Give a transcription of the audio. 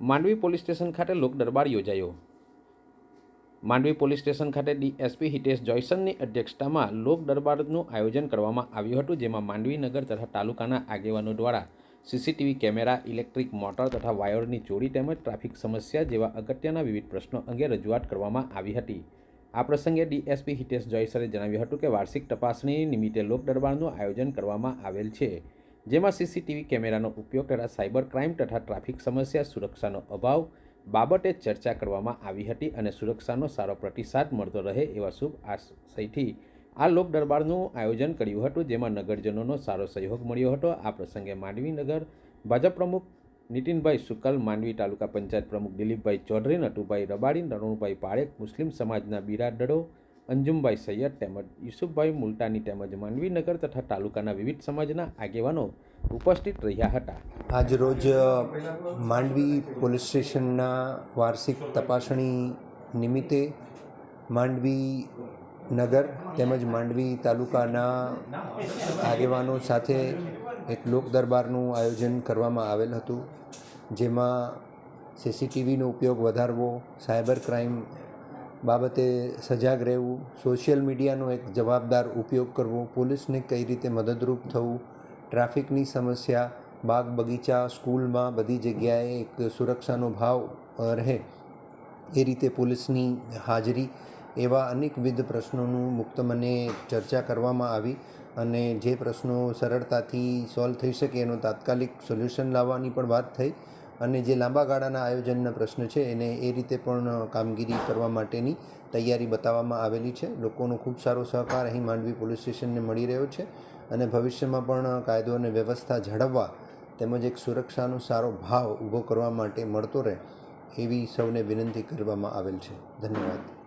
Mandvi police station ખાતે લોક દરબાર યોજાયો. માંડવી પોલીસ સ્ટેશન ખાતે ડીએસપી હિતેશ જોયસનની અધ્યક્ષતામાં લોક દરબારનું આયોજન કરવામાં આવ્યું હતું, જેમાં માંડવી નગર તથા તાલુકાના આગેવાનો દ્વારા સીસીટીવી કેમેરા, ઇલેક્ટ્રિક મોટર તથા વાયરની ચોરી તેમજ ટ્રાફિક સમસ્યા જેવા અગત્યના વિવિધ પ્રશ્નો અંગે રજૂઆત કરવામાં આવી હતી. આ પ્રસંગે ડીએસપી હિતેશ જોયસરે જણાવ્યું હતું કે, વાર્ષિક તપાસણી નિમિત્તે લોક દરબારનું આયોજન કરવામાં આવેલ છે. જેમાં સીસીટીવી કેમેરાનો ઉપયોગ તથા સાયબર ક્રાઇમ તથા ટ્રાફિક સમસ્યા સુરક્ષાનો અભાવ બાબતે ચર્ચા કરવામાં આવી હતી અને સુરક્ષાનો સારો પ્રતિસાદ મળતો રહે એવા શુભ આશયથી આ લોક દરબારનું આયોજન કર્યું હતું, જેમાં નગરજનોનો સારો સહયોગ મળ્યો હતો. આ પ્રસંગે માંડવી નગર ભાજપ પ્રમુખ નીતિનભાઈ શુકલ માંડવી તાલુકા પંચાયત પ્રમુખ દિલીપભાઈ ચૌધરી, નટુભાઈ રબાડી નરણુભાઈ પારેખ, મુસ્લિમ સમાજના બિરાદરો અંજુમભાઈ સૈયદ તેમજ યુસુફભાઈ મુલતાની તેમજ માંડવી નગર તથા તાલુકાના વિવિધ સમાજના આગેવાનો ઉપસ્થિત રહ્યા હતા. આજરોજ માંડવી પોલીસ સ્ટેશનના વાર્ષિક તપાસણી નિમિત્તે માંડવી નગર તેમજ માંડવી તાલુકાના આગેવાનો સાથે એક લોક દરબારનું આયોજન કરવામાં આવેલ હતું, જેમાં સીસીટીવીનો ઉપયોગ વધારવો, સાયબર ક્રાઇમ બાબતે સજાગ રહેવું, સોશિયલ મીડિયાનો એક જવાબદાર ઉપયોગ કરવો, પોલીસને કઈ રીતે મદદરૂપ થવું, ટ્રાફિકની સમસ્યા, બાગ બગીચા, સ્કૂલમાં બધી જગ્યાએ એક સુરક્ષાનો ભાવ રહે, એ રીતે પોલીસની હાજરી એવા અનેકવિધ પ્રશ્નોનું મુક્ત મને ચર્ચા કરવામાં આવી અને જે પ્રશ્નો સરળતાથી સોલ્વ થઈ શકે એનો તાત્કાલિક સોલ્યુશન લાવવાની પણ વાત થઈ. અને જે લાંબા ગાળાના આયોજનના પ્રશ્ન છે, એને એ રીતે પણ કામગીરી કરવા માટેની તૈયારી બતાવવામાં આવેલી છે. લોકોનો ખૂબ સારો સહકાર અહીં માંડવી પોલીસ સ્ટેશનને મળી રહ્યો છે અને ભવિષ્યમાં પણ કાયદો અને વ્યવસ્થા જાળવવા તેમજ એક સુરક્ષાનો સારો ભાવ ઊભો કરવા માટે મળતો રહે એવી સૌને વિનંતી કરવામાં આવેલ છે. ધન્યવાદ.